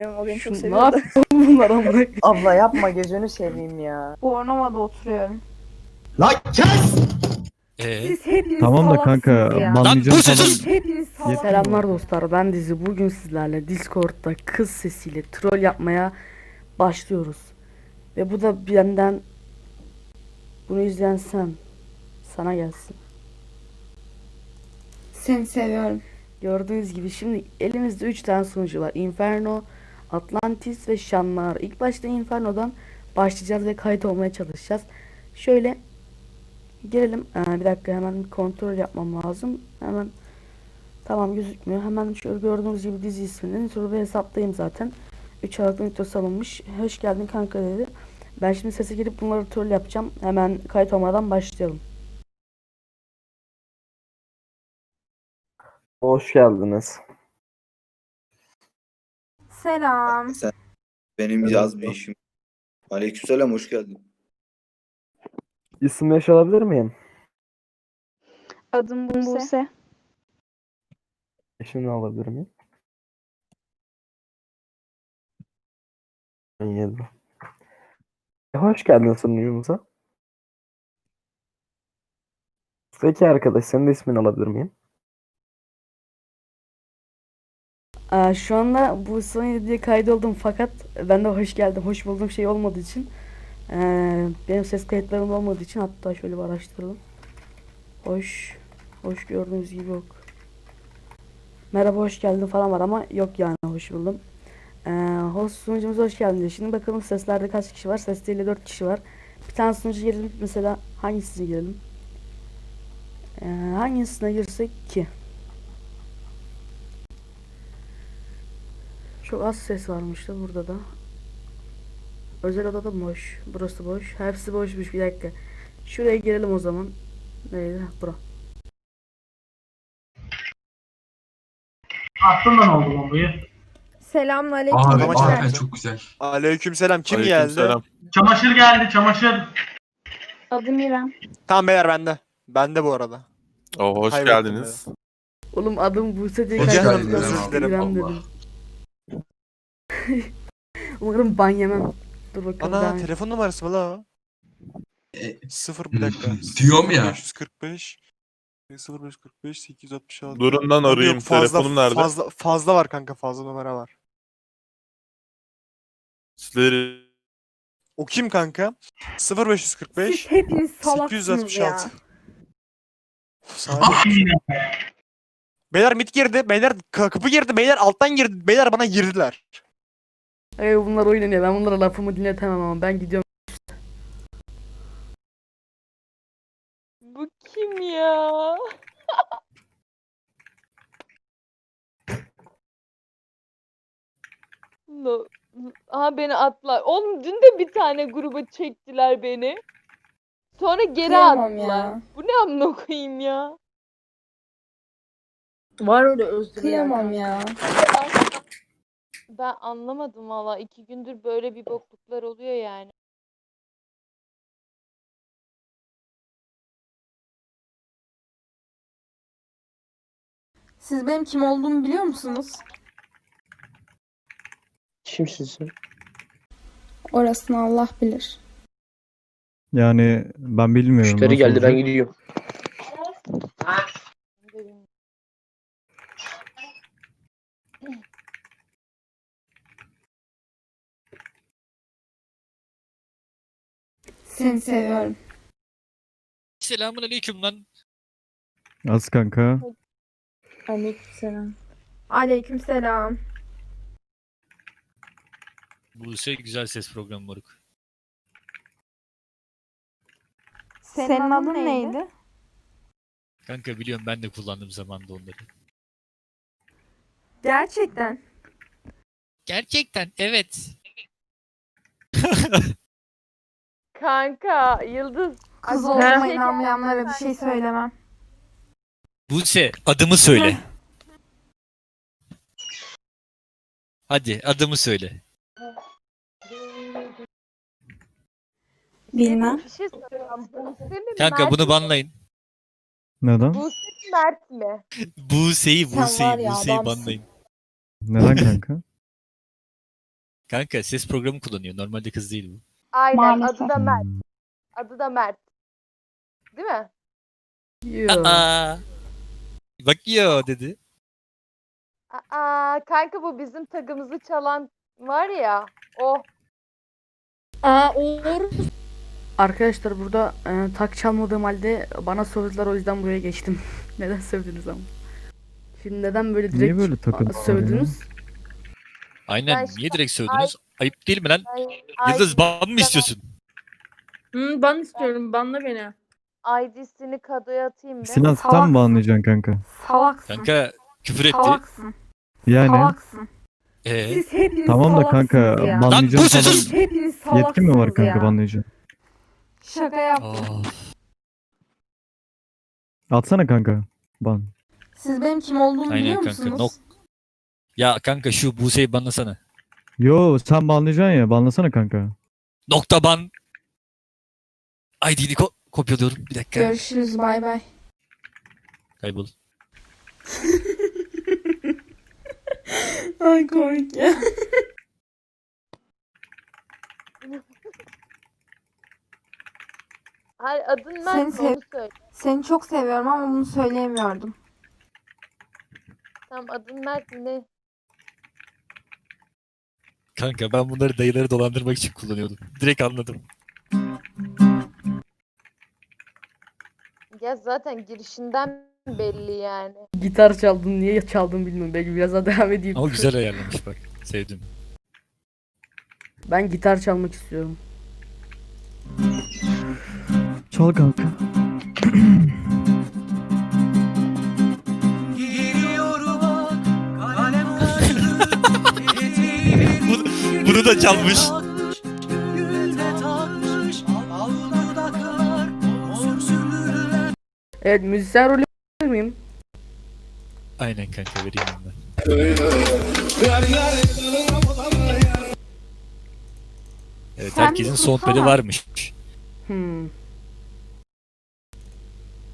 Benim o beni çok Şu, ne yapıyorsun bunlar amına? Abla yapma gözünü seveyim ya. Bornova'da oturuyorum. Lan kes! Ee, Siz hepiniz Tamam da kanka ya. banlayacağım Lan bu falan. sözün- Hepiniz salaksınız. Selamlar dostlar ben Dizi bugün sizlerle Discord'da kız sesiyle troll yapmaya başlıyoruz. Ve bu da benden bunu izleyen sen sana gelsin. Seni seviyorum. Gördüğünüz gibi şimdi elimizde 3 tane sunucu var. Inferno, Atlantis ve Şanlar. İlk başta Inferno'dan başlayacağız ve kayıt olmaya çalışacağız. Şöyle girelim. Ee, bir dakika hemen kontrol yapmam lazım. Hemen tamam gözükmüyor. Hemen şöyle gördüğünüz gibi dizi ismini sonra bir hesaptayım zaten. 3 Aralık nüktası alınmış. Hoş geldin kanka dedi. Ben şimdi sese girip bunları troll yapacağım. Hemen kayıt olmadan başlayalım. Hoş geldiniz. Selam. Sen benim yaz bir işim. Aleykümselam hoş geldin. İsim yaş alabilir miyim? Adım Buse. Yaşını alabilir miyim? 17. E, hoş geldin sunucumuza. Peki arkadaş senin de ismini alabilir miyim? Aa, şu anda bu son diye kaydoldum fakat ben de hoş geldim, hoş buldum şey olmadığı için eee, benim ses kayıtlarım olmadığı için hatta şöyle bir araştıralım. Hoş, hoş gördüğünüz gibi yok. Merhaba hoş geldin falan var ama yok yani hoş buldum. Eee host sunucumuza hoş geldin diyor. Şimdi bakalım seslerde kaç kişi var? Seste ile 4 kişi var. Bir tane sunucu girelim mesela hangisine girelim? Eee, hangisine girsek ki? Çok az ses varmış da burada da. Özel odada boş? Burası boş. Hepsi boşmuş bir dakika. Şuraya girelim o zaman. Neydi? Heh, Bura. Attın da ne oldu bombayı? Selamünaleyküm. Aa, gençler. harbiden çok güzel. Aleykümselam. Kim Aleykümselam. geldi? Çamaşır geldi çamaşır. Adım İrem. Tamam beyler bende. Bende bu arada. Oo, hoş Kaybettim geldiniz. Oğlum adım Buse diye Hoş geldiniz Özür dilerim Allah. dedim. Umarım ban yemem. Dur bakalım. Ana et. telefon numarası mı la? E, Sıfır bir dakika. Diyorum ya. 545 0545 866. Durun lan Yok, arayayım. fazla, Telefonum nerede? Fazla, fazla var kanka fazla numara var. Sizleri O kim kanka? 0545 Siz hepiniz salaksınız 866. ya. Sağ- Ah. Beyler mid girdi. Beyler ka- kapı girdi. Beyler alttan girdi. Beyler bana girdiler. Ey, bunlar oynanıyor. Ben bunlara lafımı dinletemem ama ben gidiyorum. Bu kim ya? No. Aha beni attılar. Oğlum dün de bir tane gruba çektiler beni. Sonra geri Kıyamam attılar. ya. Bu ne amına koyayım ya? Var öyle özür Kıyamam ya. Ben anlamadım valla. iki gündür böyle bir bokluklar oluyor yani. Siz benim kim olduğumu biliyor musunuz? Kimsin? Orasını Allah bilir. Yani ben bilmiyorum. Müşteri nasıl geldi ben olacak. gidiyorum. Seni seviyorum. selamun aleyküm lan. Az kanka. Aleykümselam. Aleykümselam. Buse güzel ses programı moruk. Senin, adın neydi? Kanka biliyorum ben de kullandım zamanında onları. Gerçekten. Gerçekten evet. Kanka Yıldız. Kız Ay, olduğuma şey- inanmayanlara bir şey söylemem. Buse adımı söyle. Hadi adımı söyle. Bilmem. Bir şey soracağım. Buse mi Kanka Mert bunu mi? banlayın. Neden? Buse mi Mert mi? Buse'yi Sen var Buse'yi ya, Buse'yi adamsın. banlayın. Neden kanka? Kanka ses programı kullanıyor. Normalde kız değil bu. Aynen adı da Mert. Adı da Mert. Değil mi? Aa. Bak yo dedi. Aa kanka bu bizim tagımızı çalan var ya. O. Aa olur. Arkadaşlar burada e, tak çalmadığım halde bana sövdüler o yüzden buraya geçtim. neden sövdünüz ama? Şimdi neden böyle direkt Niye böyle sövdünüz? Aynen. Ben Niye direkt sövdünüz? Ayıp değil mi lan? Ay, ay, Yıldız ban mı istiyorsun? Hı, ban istiyorum. Banla beni. ID'sini kadoya atayım be. Sinan Salak. sen mi anlayacaksın kanka? Salaksın. Kanka küfür etti. Salaksın. Yani Salaksın. Ee, Siz hepiniz tamam da kanka ya. banlayacağım Lan sus, falan. sus! Hepiniz salaksınız Yetkin mi var kanka ya. banlayacağım? Şaka yaptım. of. Atsana kanka. Ban. Siz benim kim olduğumu Aynen biliyor kanka, musunuz? nok. Ya kanka şu Buse'yi banlasana. Yo sen banlayacaksın ya banlasana kanka. Nokta ban. ID'ni ko- kopyalıyorum. Bir dakika. Görüşürüz bay bay. Kaybol. Ay komik ya. Hayır adın Seni Mert sev- onu söyle. Seni çok seviyorum ama bunu söyleyemiyordum. Tamam adın Mert ne? Kanka ben bunları dayıları dolandırmak için kullanıyordum. Direkt anladım. Ya zaten girişinden belli yani. Gitar çaldım niye çaldım bilmiyorum. Belki biraz daha devam edeyim. Ama güzel ayarlamış bak. Sevdim. Ben gitar çalmak istiyorum. Çal kanka. da çalmış. Evet müzisyen rolü miyim? Aynen kanka vereyim ben. Evet Sen herkesin soundpad'i susana. varmış. Hmm.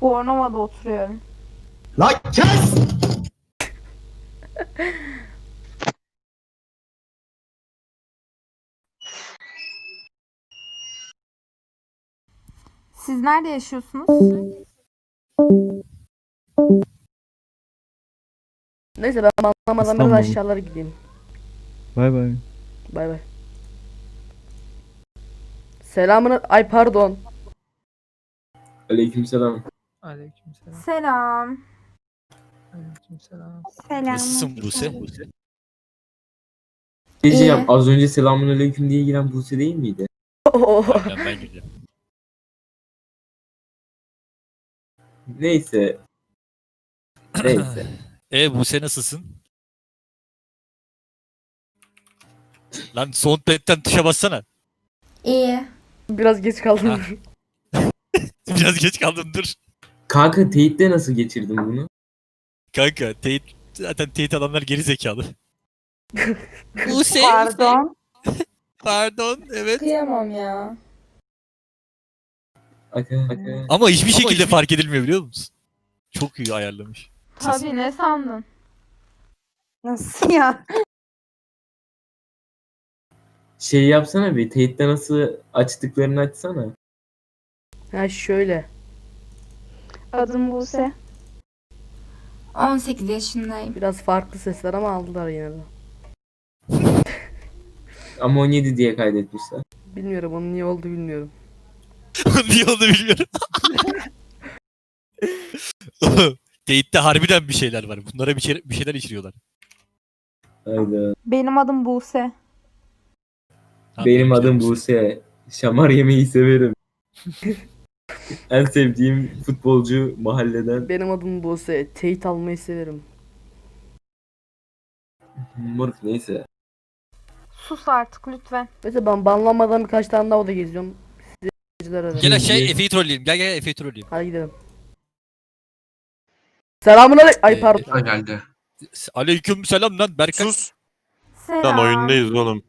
Bornova'da oturuyorum. Siz nerede yaşıyorsunuz? Neyse ben anlamadan biraz İstanbul. aşağılara gideyim. Bay bay. Bay bay. Selamını... Ay pardon. Aleykümselam. Selam. Selam. Nasılsın Buse? Diyeceğim İyi. az önce selamun aleyküm diye giren Buse değil miydi? Aynen ben girdim. Neyse. Neyse. E Buse nasılsın? Lan soundpad'den tuşa bassana. İyi. Biraz geç kaldım. Biraz geç kaldın dur. Kanka teyit'te nasıl geçirdin bunu? Kanka teyit zaten teyit alanlar geri zekalı. Buse. Pardon. Pardon evet. Kıyamam ya. Ama hiçbir şekilde fark edilmiyor biliyor musun? Çok iyi ayarlamış. Tabii ne sandın? Nasıl ya? Şey yapsana bir teyit'te nasıl açtıklarını açsana. Ha şöyle. Adım Buse. 18 yaşındayım. Biraz farklı sesler ama aldılar yine de. Ama 17 diye kaydetmişler. Bilmiyorum onun niye oldu bilmiyorum. Niye onu bilmiyorum. Teyit'te harbiden bir şeyler var. Bunlara bir, şey, bir şeyler içiriyorlar. Hayda. Benim adım Buse. Tamam, Benim adım misin? Buse. Şamar yemeyi severim. en sevdiğim futbolcu mahalleden. Benim adım Buse. Teyit almayı severim. Moruk neyse. Sus artık lütfen. Mesela ben banlanmadan birkaç tane daha oda geziyorum. Gel aşağı Efe'yi trolleyelim. Gel gel Efe'yi trolleyelim. Hadi gidelim. Selamun aleyküm. Ay Ee, pardon. geldi. Aleyküm selam lan Berkay. Sus. Selam. oğlum.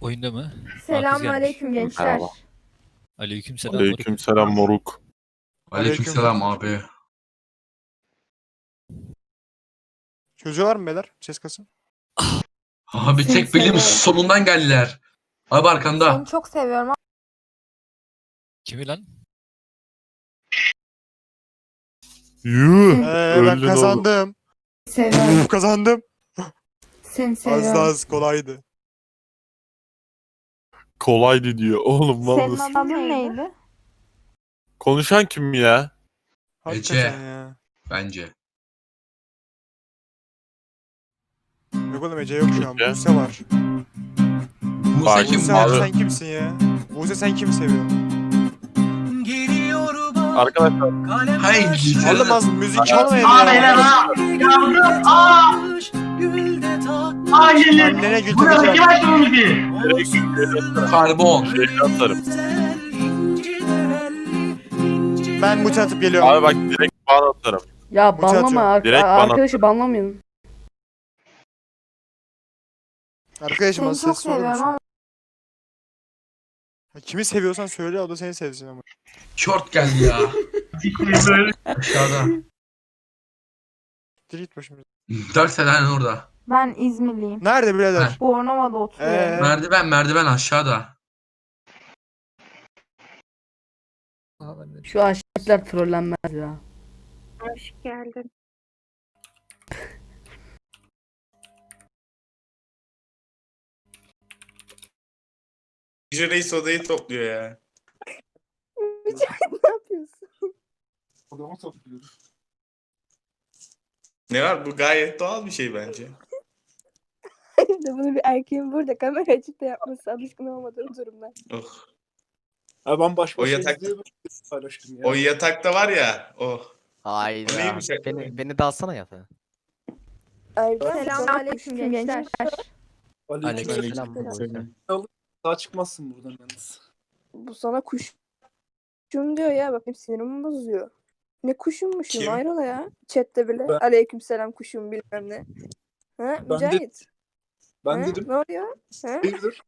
Oyunda mı? Selamun aleyküm gençler. Merhaba. Aleyküm selam. selam moruk. Aleykümselam abi. Çözüyorlar mı beyler? Ses kasın. Abi Seni tek bilim seviyorum. sonundan geldiler. Abi arkanda. Seni çok seviyorum Kimi lan? Yuh. Ee, ben kazandım. seviyorum. kazandım. Seni Az seviyorum. daha az kolaydı. Kolaydı diyor. Oğlum Senin vallahi. adın neydi? Konuşan kim ya? Hakikaten ya. Bence. Yok oğlum Ece yok şu an. Ece. Buse var. Musa Bak, kim Buse abi sen kimsin ya? Buse sen kimi seviyorsun? Arkadaşlar Hangi? Oğlum az müzik çalmayın Aa beyler ya. ha. Yardım. Aa. Aa gül Burada takacağım. kim açtı bu müziği? Karbon. şey atarım. Ben muti atıp geliyorum. Abi bak direkt ban atarım. Ya banlama ar- Direkt bana- arkadaşı banlamayın. Arkadaşım az ses ama Kimi seviyorsan söyle o da seni sevsin ama. Short geldi ya. Aşağıda. Dur git başımıza. Dört sene orada. ben İzmirliyim. Nerede birader? Bornova'da oturuyorum. Ee, Merdiven merdiven aşağıda. Şu aşağıdakiler trollenmez ya. Hoş geldin. Yüce Reis odayı topluyor ya. Ne yapıyorsun? Ne var bu gayet doğal bir şey bence. de bunu bir erkeğin burada kamera açıp da yapması alışkın olmadığım durumlar. Oh. Abi ben baş O başa yatak- izliyorum, paylaştım ya. O yatakta var ya. Oh. Hayda. O neymiş ya? Beni, beni de alsana yatağa. Selamünaleyküm gençler. Aleykümselam. Aleykümselam. Daha çıkmazsın buradan yalnız. bu sana kuş kuşum diyor ya bakayım sinirimi bozuyor. Ne kuşummuşum Kim? ayrıla ya. Chatte bile Ben- aleykümselam kuşum bilmem ne. Ha Ben de- Mücahit. Ben ha? dedim. Ne oluyor? Ha? Hayırdır?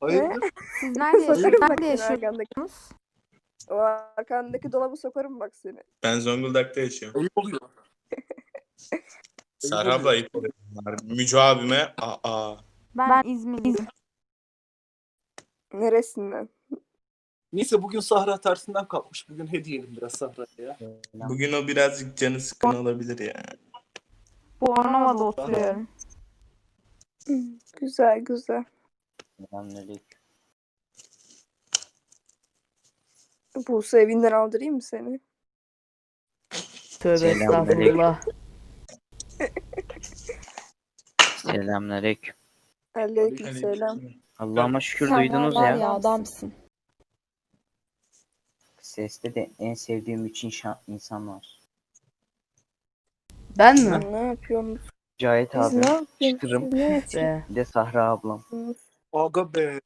Hayırdır? Siz nerede bak Nerede yaşıyorsunuz? arkandaki. O arkandaki dolabı sokarım bak seni. Ben Zonguldak'ta yaşıyorum. Ayıp oluyor. Sarı abla ayıp oluyor. Müco abime aa. Ben İzmirliyim. Neresinden? Neyse bugün Sahra tersinden kalkmış. Bugün hediyelim biraz Sahra'ya. Bugün o birazcık canı sıkkın olabilir ya. Bornova'da oturuyorum. Güzel güzel. Buse evinden aldırayım mı seni? Tövbe estağfurullah. Selamünaleyküm. Aleykümselam. Allah'ıma şükür Sen duydunuz ya. ya adamsın. Seste de en sevdiğim üç inşa- insan var. Ben mi? Ne yapıyorsun? Cahit Biz abi, ne yapıyoruz? Çıtırım. Siz ne yapıyorsunuz? Be. bir de Sahra ablam. Aga be.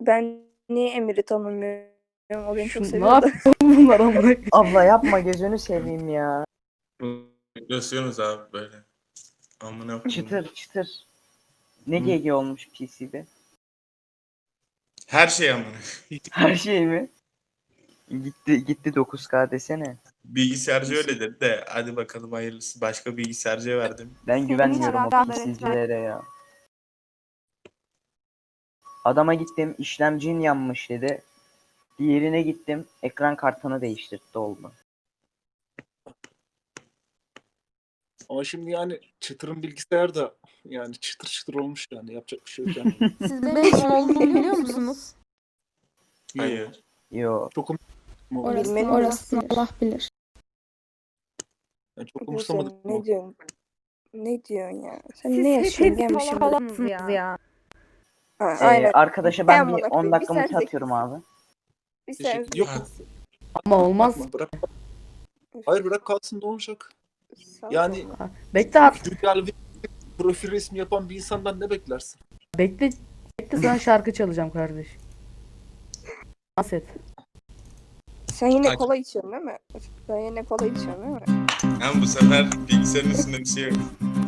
Ben niye Emir'i tanımıyorum? O beni çok Şu, ne seviyor da. yapıyor bunlar amına? Abla yapma gözünü seveyim ya. Gösteriyorsunuz abi böyle. Amına koyayım. Çıtır çıtır. Ne GG olmuş PC'de? Her şey amına. Her şey mi? Gitti gitti 9K desene. Bilgisayarcı öyle dedi de hadi bakalım hayırlısı. Başka bilgisayarcıya verdim. Ben güvenmiyorum o PC'cilere ya. Adama gittim işlemcin yanmış dedi. Diğerine gittim ekran kartını değiştirdi oldu. Ama şimdi yani çıtırın bilgisayar da yani çıtır çıtır olmuş yani yapacak bir şey yok yani. Siz benim kim olduğumu biliyor musunuz? Hayır. Yo Çok um- orasını misin? Allah bilir. yani çok umursamadım. ne diyorsun? Ne diyorsun ya? Sen Siz ne yaşıyorsun hepiniz gelmişsin? falansınız ya. Ha, Ee, aynen. arkadaşa ben Amına bir 10 koyayım, dakika bir atıyorum abi. Bir sen Teşekkür- Yok. Ama olmaz. Bırak. Hayır bırak kalsın ne olacak? Yani Bekle at. güzel bir profil resmi yapan bir insandan ne beklersin? Bekle. Bekle sana şarkı çalacağım kardeş. Aset. Sen yine Aç. kola içiyorsun değil mi? Sen yine kola içiyorsun değil mi? Ama bu sefer bilgisayarın üstünde bir şey yok.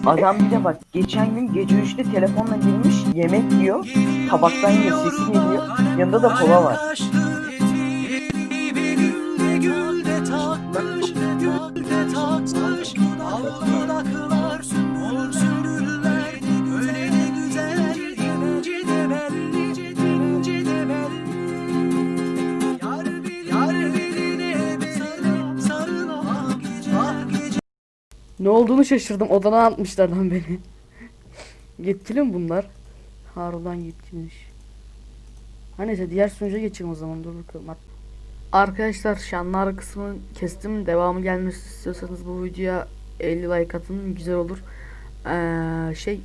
Adam bir de bak geçen gün gece 3'te telefonla girmiş yemek yiyor. Tabaktan yiyor sesi geliyor. Yanında da kola var. Ne olduğunu şaşırdım. Odana atmışlar lan beni. yetkili mi bunlar? Harun'dan yetkilmiş. Ha neyse diğer sunucuya geçelim o zaman. Dur bakalım. Arkadaşlar şanlar kısmını kestim. Devamı gelmesi istiyorsanız bu videoya 50 like atın. Güzel olur. Ee, şey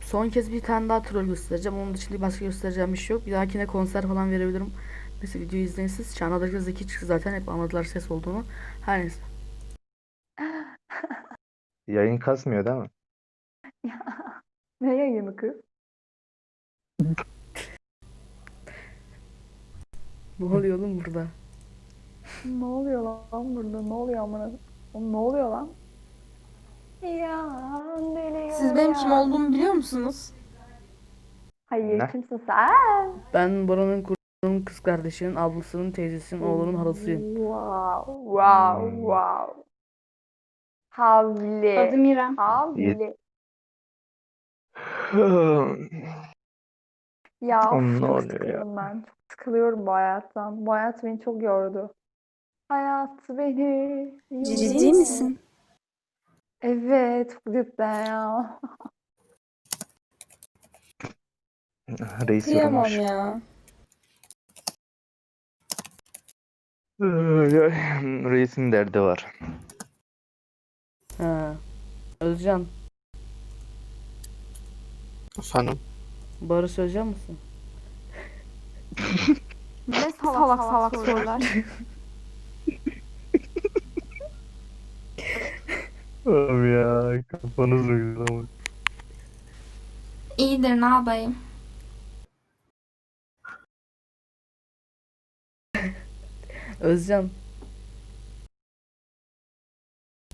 son kez bir tane daha troll göstereceğim. Onun dışında başka göstereceğim bir şey yok. Bir dahakine konser falan verebilirim. Neyse videoyu izleyin siz. Şanadaki Zeki çıktı zaten. Hep anladılar ses olduğunu. Her neyse. Yayın kasmıyor değil mi? Ne yayını kız? Ne oluyor oğlum burada? Ne oluyor lan burada? Ne oluyor amına? Oğlum ne oluyor lan? Deli Siz benim kim olduğumu biliyor musunuz? Hayır Ne? kimsin sen? Ben buranın kurunun kız kardeşinin, ablasının, teyzesinin, oğlunun halasıyım. Wow, wow, Hmm. wow. Havli. Adım İrem. Havli. Ya Oğlum of, ne çok oluyor ya? sıkılıyorum ben. Çok sıkılıyorum bu hayattan. Bu hayat beni çok yordu. Hayat beni Ciddi yordu. misin? Evet, ya. Reis Kıyamam yorulmuş. ya. Reisin derdi var. Ha. Özcan, Efendim? Barış Özcan mısın? Ne salak salak, sorular. Oğlum ya kafanız güzel ama. İyidir ne yapayım? Özcan.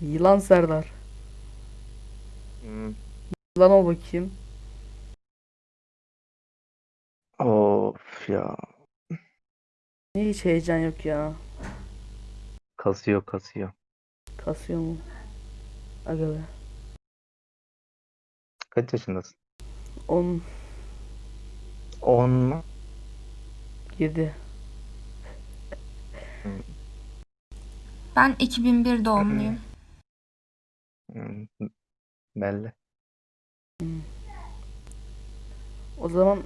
Yılan Serdar. Hmm. Yılan ol bakayım. Of ya. Niye hiç heyecan yok ya? Kasıyor kasıyor. Kasıyor mu? Aga be. Kaç yaşındasın? 10, 10 mu? 7. Ben 2001 doğumluyum. Hmm, Belli. O zaman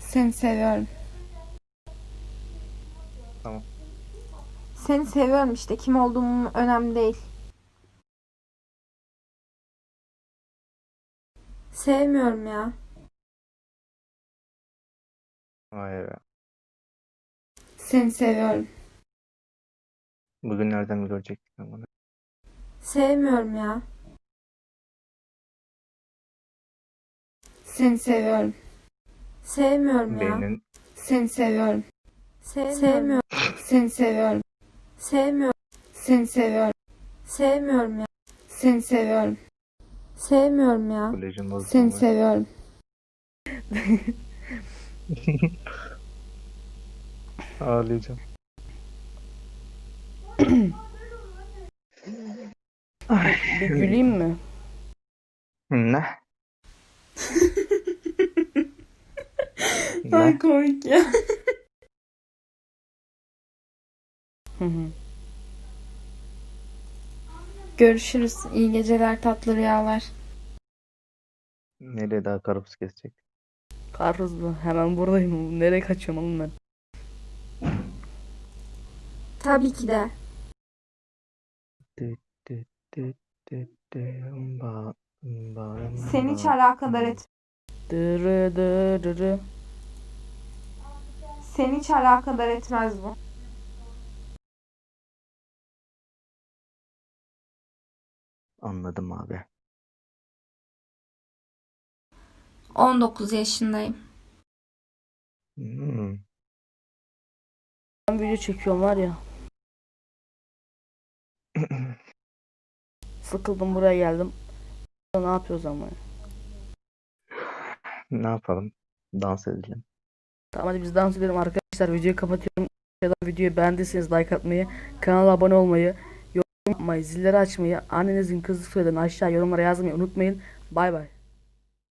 Seni seviyorum. Tamam. Seni seviyorum işte. Kim olduğum önemli değil. Sevmiyorum ya. Vay be. Seni seviyorum. Bugün nereden görecektik ben bunu? Sevmiyorum ya. Seni seviyorum. Sevmiyorum ya. Beynin Seni seviyorum. Sevmiyorum. Seni seviyorum. Sevmiyorum. Seni seviyorum. Sevmiyorum ya. Seni seviyorum. Sevmiyorum ya. kolejin. Seni seviyorum. Ağlayacağım. bir güleyim mi? Ne? ne? komik ya. Hı hı. Görüşürüz. İyi geceler, tatlı rüyalar. Nereye daha karpuz kesecek? Karpuz mu? Hemen buradayım. Nereye kaçıyorum oğlum ben? Tabii ki de. Dü, dü, dü, dü, dü, ba, ba, Seni hiç alakadar et. Dırı dırı. Seni hiç alakadar etmez bu. Anladım abi. 19 yaşındayım. Hmm. Ben video çekiyorum var ya. Sıkıldım buraya geldim. Ne yapıyoruz ama? ya? ne yapalım? Dans edelim. Tamam hadi biz dans edelim arkadaşlar. Videoyu kapatıyorum. Ya da videoyu beğendiyseniz like atmayı, kanala abone olmayı, yapmayı, zilleri açmayı, annenizin kızlık soyadını aşağı yorumlara yazmayı unutmayın. Bay bay.